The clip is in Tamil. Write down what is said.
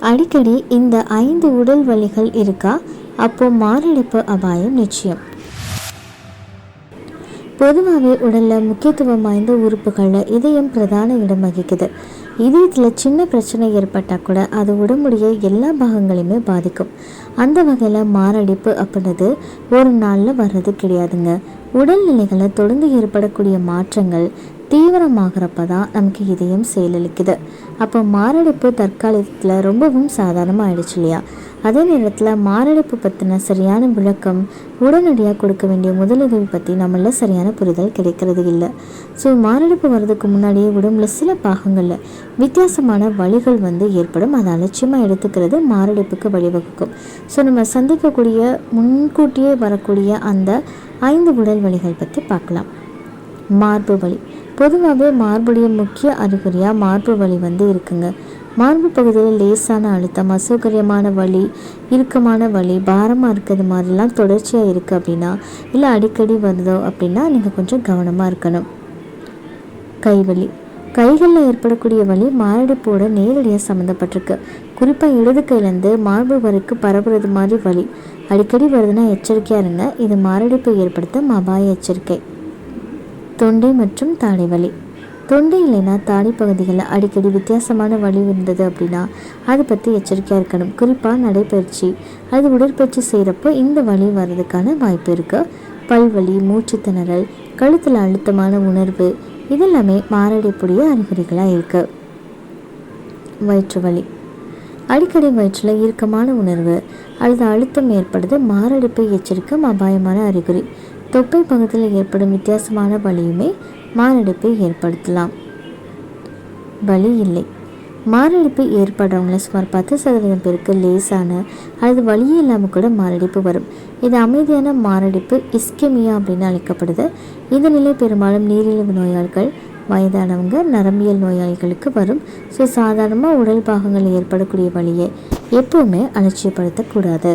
அடிக்கடி இந்த ஐந்து உடல் வலிகள் இருக்கா? அப்போ மாரடைப்பு அபாயம் நிச்சயம். பொதுவாகவே உடலில் முக்கியத்துவம் வாய்ந்த உறுப்புகளில் இதயம் பிரதான இடம் வகிக்குது. இதயத்தில் சின்ன பிரச்சனை ஏற்பட்டால் கூட அது உடம்புடைய எல்லா பாகங்களையுமே பாதிக்கும். அந்த வகையில் மாரடைப்பு அப்படின்றது ஒரு நாளில் வர்றது கிடையாதுங்க. உடல்நிலைகளை தொடர்ந்து ஏற்படக்கூடிய மாற்றங்கள் தீவிரமாகிறப்ப தான் நமக்கு இதயம் செயலளிக்குது. அப்போ மாரடைப்பு தற்காலத்தில் ரொம்பவும் சாதாரணமாக ஆயிடுச்சு இல்லையா? அதே நேரத்தில் மாரடைப்பு பற்றின சரியான விளக்கம் உடனடியாக கொடுக்க வேண்டிய முதலுதவி பற்றி நம்மள சரியான புரிதல் கிடைக்கிறது இல்லை. ஸோ மாரடைப்பு வர்றதுக்கு முன்னாடியே உடம்புல சில பாகங்களில் வித்தியாசமான வழிகள் வந்து ஏற்படும். அதை அலட்சியமாக எடுத்துக்கிறது மாரடைப்புக்கு வழிவகுக்கும். ஸோ நம்ம சந்திக்கக்கூடிய முன்கூட்டியே வரக்கூடிய அந்த ஐந்து உடல் வழிகள் பற்றி பார்க்கலாம். மார்பு வலி. பொதுவாகவே மார்புடைய முக்கிய அறிகுறியாக மார்பு வலி வந்து இருக்குங்க. மார்பு பகுதியில் லேசான அழுத்தம் அசௌகரியமான வலி இறுக்கமான வலி பாரமாக இருக்கிறது மாதிரிலாம் தொடர்ச்சியாக இருக்குது அப்படின்னா இல்லை அடிக்கடி வருதோ அப்படின்னா நீங்கள் கொஞ்சம் கவனமாக இருக்கணும். கைவலி கைகளில் ஏற்படக்கூடிய வலி மாரடைப்போட நேரடியாக சம்மந்தப்பட்டிருக்கு குறிப்பாக இடது கையிலேருந்து மார்பு வரைக்கும் பரவுறது மாதிரி வலி. அடிக்கடி வருதுன்னா எச்சரிக்கையாக இருங்க. இது மாரடைப்பை ஏற்படுத்தும் அபாய எச்சரிக்கை. தொண்டை மற்றும் தாடை வலி. தொண்டை இல்லைன்னா தாடை பகுதிகளில் அடிக்கடி வித்தியாசமான வலி இருந்தது அப்படின்னா அதை பற்றி எச்சரிக்கையாக இருக்கணும். குறிப்பாக நடைப்பயிற்சி அது உடற்பயிற்சி செய்கிறப்போ இந்த வலி வர்றதுக்கான வாய்ப்பு இருக்குது பல்வலி மூச்சு திணறல் கழுத்தில் அழுத்தமான உணர்வு இதெல்லாமே மாரடைப்புடைய அறிகுறிகளாக இருக்குது வயிற்று வலி. அடிக்கடி வயிற்றில் இறுக்கமான உணர்வு அல்லது அழுத்தம் ஏற்படுது மாரடைப்பை எச்சரிக்கும் அபாயமான அறிகுறி. தொப்பை பகுதியில் ஏற்படும் வித்தியாசமான வலியுமே மாரடைப்பை ஏற்படுத்தலாம். வலி இல்லை. மாரடைப்பு ஏற்படுறவங்கள சுமார் பத்து சதவீதம் பேருக்கு லேசான அல்லது வலியே இல்லாமல் கூட மாரடைப்பு வரும். இது அமைதியான மாரடைப்பு இஸ்கெமியா அப்படின்னு அழைக்கப்படுது. இந்த நிலை பெரும்பாலும் நீரிழிவு நோயாளிகள் வயதானவங்க நரம்பியல் நோயாளிகளுக்கு வரும். ஸோ சாதாரணமாக உடல் பாகங்கள் ஏற்படக்கூடிய வழியை எப்பவுமே அலட்சியப்படுத்தக்கூடாது.